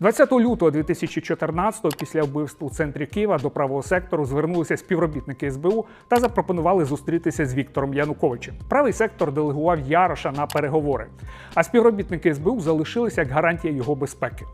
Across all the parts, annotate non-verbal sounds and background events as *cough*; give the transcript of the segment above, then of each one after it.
20 лютого 2014-го, після вбивства у центрі Києва до правого сектору звернулися співробітники СБУ та запропонували зустрітися з Віктором Януковичем. Правий сектор делегував Яроша на переговори, а співробітники СБУ залишилися як гарантія його безпеки.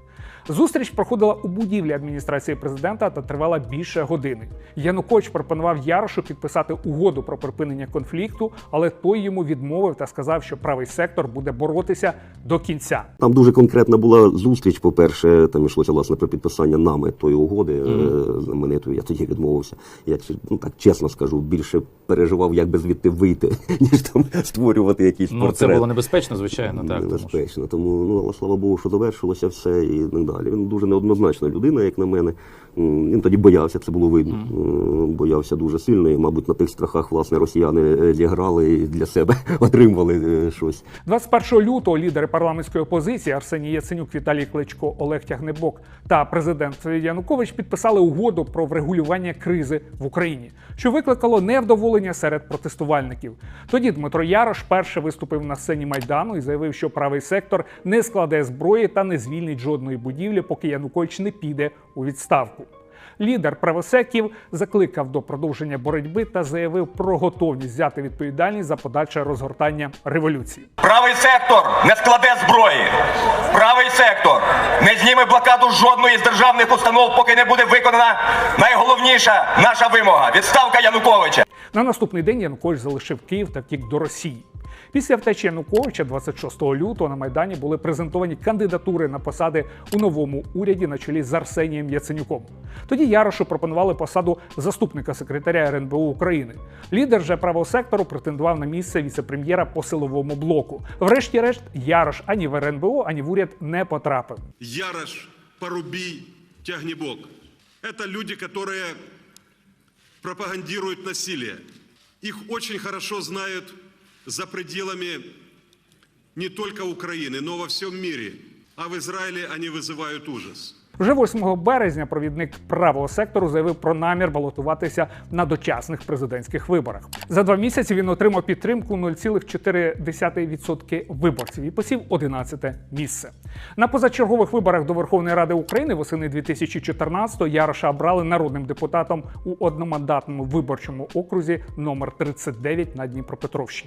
Зустріч проходила у будівлі адміністрації президента та тривала більше години. Янукович пропонував Ярошу підписати угоду про припинення конфлікту, але той йому відмовив та сказав, що правий сектор буде боротися до кінця. Там дуже конкретна була зустріч. По-перше, там йшлося власне про підписання нами тої угоди mm. знаменитої. Я тоді відмовився. Я ну так чесно скажу, більше переживав, як би звідти вийти, *laughs* ніж там створювати якісь Ну, це було небезпечно, звичайно, так. небезпечно. Тому ну але слава Богу, що завершилося все і так далі. Він дуже неоднозначна людина, як на мене. Він тоді боявся, це було видно. М, Боявся дуже сильно. І, мабуть, на тих страхах власне росіяни е, зіграли і для себе *laughs* отримували е, щось. 21 лютого лідери парламентської опозиції Арсеній Яценюк, Віталій Кличко, Олег Тягнебок та президент Янукович підписали угоду про врегулювання кризи в Україні, що викликало невдоволення серед протестувальників. Тоді Дмитро Ярош перше виступив на сцені майдану і заявив, що правий сектор не складе зброї та не звільнить жодної будівлі, поки Янукович не піде у відставку. Лідер правосеків закликав до продовження боротьби та заявив про готовність взяти відповідальність за подальше розгортання революції. Правий сектор не складе зброї. Правий сектор не зніме блокаду жодної з державних установ, поки не буде виконана найголовніша наша вимога відставка Януковича. На наступний день Янукович залишив Київ та втік до Росії. Після втечі Януковича 26 лютого на Майдані були презентовані кандидатури на посади у новому уряді на чолі з Арсенієм Яценюком. Тоді Ярошу пропонували посаду заступника секретаря РНБО України. Лідер же правого сектору претендував на місце віцепрем'єра по силовому блоку. Врешті-решт, Ярош ані в РНБО, ані в уряд не потрапив. Ярош, Порубий, Тягнебок. Это люди, которые пропагандируют насилие. Их очень хорошо знают за пределами не только Украины, но во всем мире. А в Израиле они вызывают ужас. Вже 8 березня провідник правого сектору заявив про намір балотуватися на дочасних президентських виборах. За два місяці він отримав підтримку 0,4% виборців і посів 11 місце. На позачергових виборах до Верховної Ради України восени 2014-го Яроша обрали народним депутатом у одномандатному виборчому окрузі номер 39 на Дніпропетровщині.